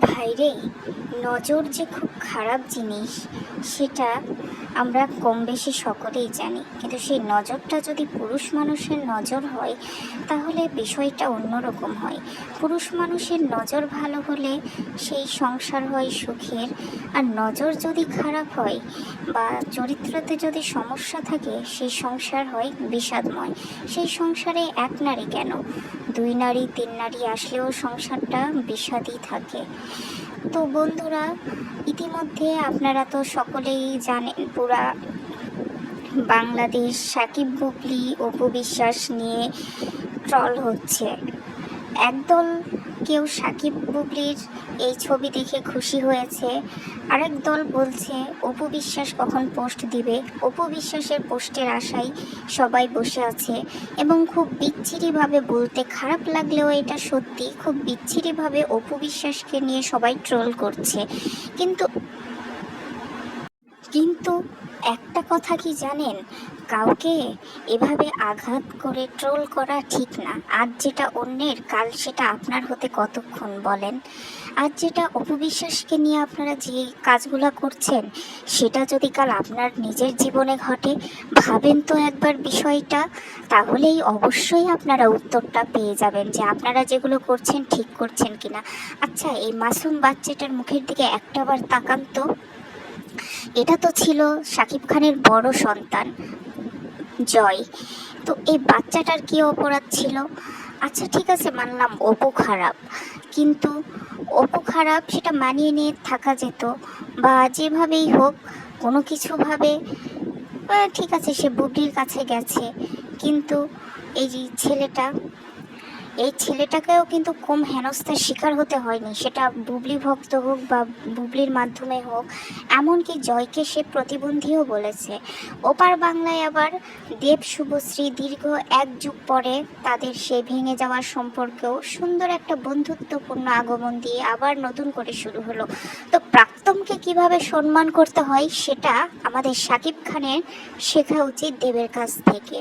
ভাইরে নজর যে খুব খারাপ জিনিস সেটা আমরা কম বেশি সকলেই জানি, কিন্তু সেই নজরটা যদি পুরুষ মানুষের নজর হয়, তাহলে বিষয়টা অন্যরকম হয়। পুরুষ মানুষের নজর ভালো হলে সেই সংসার হয় সুখের, আর নজর যদি খারাপ হয় বা চরিত্রতে যদি সমস্যা থাকে, সেই সংসার হয় বিষাদময়। সেই সংসারে এক নারী কেন? দুই নারী, তিন নারী আসলেও সংসারটা বিষাদই থাকে। তো বন্ধুরা ইতিমধ্যে আপনারা তো সকলেই জানেন পুরা বাংলাদেশ সাকিব বুবলি অপবিশ্বাস নিয়ে ট্রল হচ্ছে। একদল কেউ সাকিব বুবলির এই ছবি দেখে খুশি হয়েছে। আরেক দল বলছে, অপু বিশ্বাস কখন পোস্ট দিবে? অপু বিশ্বাসের পোস্টের আশায় সবাই বসে আছে এবং খুব বিচ্ছিরিভাবে বলতে খারাপ লাগলেও এটা সত্যি, খুব বিচ্ছিরিভাবে অপু বিশ্বাসকে নিয়ে সবাই ট্রোল করছে। কিন্তু কিন্তু একটা কথা কি জানেন? কাউকে এভাবে আঘাত করে ট্রোল করা ঠিক না। আজ যেটা অন্যের, কাল সেটা আপনার হতে কতক্ষণ বলেন? আজ যেটা অপবিশ্বাসকে নিয়ে আপনারা যে কাজগুলো করছেন, সেটা যদি কাল আপনার নিজের জীবনে ঘটে, ভাবেন তো একবার বিষয়টা, তাহলেই অবশ্যই আপনারা উত্তরটা পেয়ে যাবেন যে আপনারা যেগুলো করছেন ঠিক করছেন কিনা। আচ্ছা এই মাসুম বাচ্চাটার মুখের দিকে একটাবার তাকান তো। এটা তো ছিল শাকিব খানের বড় সন্তান। জয়। তো এই বাচ্চাটার কি অপরাধ ছিল? আচ্ছা ঠিক আছে, মানলাম অপু খারাপ। কিন্তু অপু খারাপ সেটা মানিয়ে নিয়ে থাকা যেত বা যেভাবেই হোক, কোনো কিছুভাবে ঠিক আছে, সে বুবলির কাছে গেছে। কিন্তু এই যে ছেলেটা এই ছেলেটাকেও কিন্তু কম হেনস্থার শিকার হতে হয়নি। সেটা বুবলি ভক্ত হোক বা বুবলির মাধ্যমে হোক, এমনকি জয়কে সে প্রতিবন্ধীও বলেছে। ওপার বাংলায় আবার দেব শুভশ্রী দীর্ঘ এক যুগ পরে তাদের সে ভেঙে যাওয়ার সম্পর্কেও সুন্দর একটা বন্ধুত্বপূর্ণ আগমন দিয়ে আবার নতুন করে শুরু হলো। তো প্রাক্তমকে কীভাবে সম্মান করতে হয়, সেটা আমাদের সাকিব খানের শেখা উচিত দেবের কাছ থেকে।